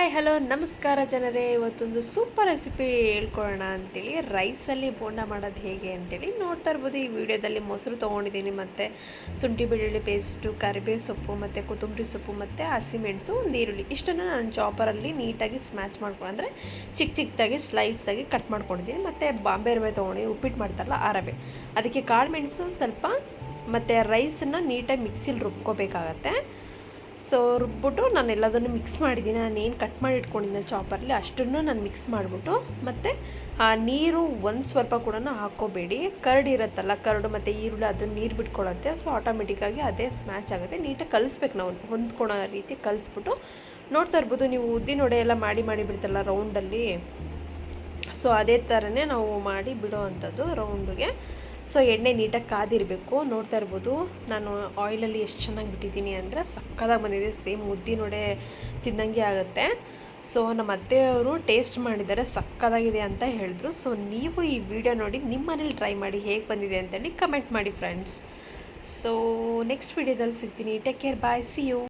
Hi hello ನಮಸ್ಕಾರ ಜನರೇ. ಇವತ್ತೊಂದು ಸೂಪರ್ ರೆಸಿಪಿ ಹೇಳ್ಕೊಳ್ಳೋಣ ಅಂತೇಳಿ. ರೈಸಲ್ಲಿ ಬೋಂಡ ಮಾಡೋದು ಹೇಗೆ ಅಂತೇಳಿ ನೋಡ್ತಾ ಇರ್ಬೋದು. ಈ ವಿಡಿಯೋದಲ್ಲಿ ಮೊಸರು ತೊಗೊಂಡಿದ್ದೀನಿ. ಮತ್ತು ಶುಂಠಿ, ಬೆಳ್ಳುಳ್ಳಿ ಪೇಸ್ಟು ಕರಿಬೇವು ಸೊಪ್ಪು, ಮತ್ತು ಕೊತ್ತಂಬರಿ ಸೊಪ್ಪು, ಮತ್ತು ಹಸಿಮೆಣಸು ಒಂದು ಈರುಳ್ಳಿ. ಇಷ್ಟನ್ನು ನಾನು ಚಾಪರಲ್ಲಿ ನೀಟಾಗಿ ಸ್ಮ್ಯಾಚ್ ಮಾಡ್ಕೊಂಡು ಅಂದರೆ ಚಿಕ್ಕ ಚಿಕ್ಕದಾಗಿ ಸ್ಲೈಸಾಗಿ ಕಟ್ ಮಾಡ್ಕೊಂಡಿದ್ದೀನಿ. ಮತ್ತು ಬಾಂಬೆ ರವೆ ತೊಗೊಂಡು ಉಪ್ಪಿಟ್ಟು ಮಾಡ್ತಾರಲ್ಲ ಆ ರವೆ. ಅದಕ್ಕೆ ಕಾಳು ಮೆಣಸು ಸ್ವಲ್ಪ, ಮತ್ತು ರೈಸನ್ನು ನೀಟಾಗಿ ಮಿಕ್ಸಿಲಿ ರುಬ್ಕೋಬೇಕಾಗತ್ತೆ. ಸೊ ರುಬ್ಬಿಟ್ಟು ನಾನು ಎಲ್ಲದನ್ನು ಮಿಕ್ಸ್ ಮಾಡಿದ್ದೀನಿ. ನಾನು ಏನು ಕಟ್ ಮಾಡಿ ಇಟ್ಕೊಂಡಿದ್ದೆ ಚಾಪರಲ್ಲಿ ಅಷ್ಟನ್ನು ನಾನು ಮಿಕ್ಸ್ ಮಾಡಿಬಿಟ್ಟು ಮತ್ತು, ಆ, ನೀರು ಒಂದು ಸ್ವಲ್ಪ ಕೂಡ ಹಾಕ್ಕೋಬೇಡಿ. ಕರಡು ಇರುತ್ತಲ್ಲ, ಕರಡು ಮತ್ತು ಈರುಳ್ಳಿ ಅದನ್ನು ನೀರು ಬಿಟ್ಕೊಳ್ಳುತ್ತೆ. ಸೊ ಆಟೋಮೆಟಿಕ್ಕಾಗಿ ಅದೇ ಸ್ಮ್ಯಾಚ್ ಆಗುತ್ತೆ. ನೀಟಾಗಿ ಕಲಿಸ್ಬೇಕು ನಾವು. ಹೊಂದ್ಕೊಳೋ ರೀತಿ ಕಲಿಸ್ಬಿಟ್ಟು ನೋಡ್ತಾ ಇರ್ಬೋದು. ನೀವು ಉದ್ದಿನ ಎಲ್ಲ ಮಾಡಿ ಮಾಡಿ ಬಿಡ್ತಲ್ಲ ರೌಂಡಲ್ಲಿ ಸೊ ಅದೇ ಥರನೇ ನಾವು ಮಾಡಿ ಬಿಡೋ ಅಂಥದ್ದು ರೌಂಡಿಗೆ. ಸೊ ಎಣ್ಣೆ ನೀಟಾಗಿ ಕಾದಿರಬೇಕು, ನೋಡ್ತಾ ಇರ್ಬೋದು. ನಾನು ಆಯಿಲಲ್ಲಿ ಎಷ್ಟು ಚೆನ್ನಾಗಿ ಬಿಟ್ಟಿದ್ದೀನಿ ಅಂದರೆ ಸಕ್ಕದಾಗಿ ಬಂದಿದೆ, ಸೇಮ್ ಮುದ್ದಿ ನೋಡೆ ತಿನ್ನಂಗೆ ಆಗುತ್ತೆ. ಸೊ ನಮ್ಮ ಅತ್ತೆಯವರು ಟೇಸ್ಟ್ ಮಾಡಿದ್ದಾರೆ ಸಕ್ಕದಾಗಿದೆ ಅಂತ ಹೇಳಿದ್ರು. ಸೊ ನೀವು ಈ ವಿಡಿಯೋ ನೋಡಿ ನಿಮ್ಮ ಮನೇಲಿ ಟ್ರೈ ಮಾಡಿ ಹೇಗೆ ಬಂದಿದೆ ಅಂತೇಳಿ ಕಮೆಂಟ್ ಮಾಡಿ ಫ್ರೆಂಡ್ಸ್. ಸೊ ನೆಕ್ಸ್ಟ್ ವಿಡಿಯೋದಲ್ಲಿ ಸಿಗ್ತೀನಿ. Take care bye see you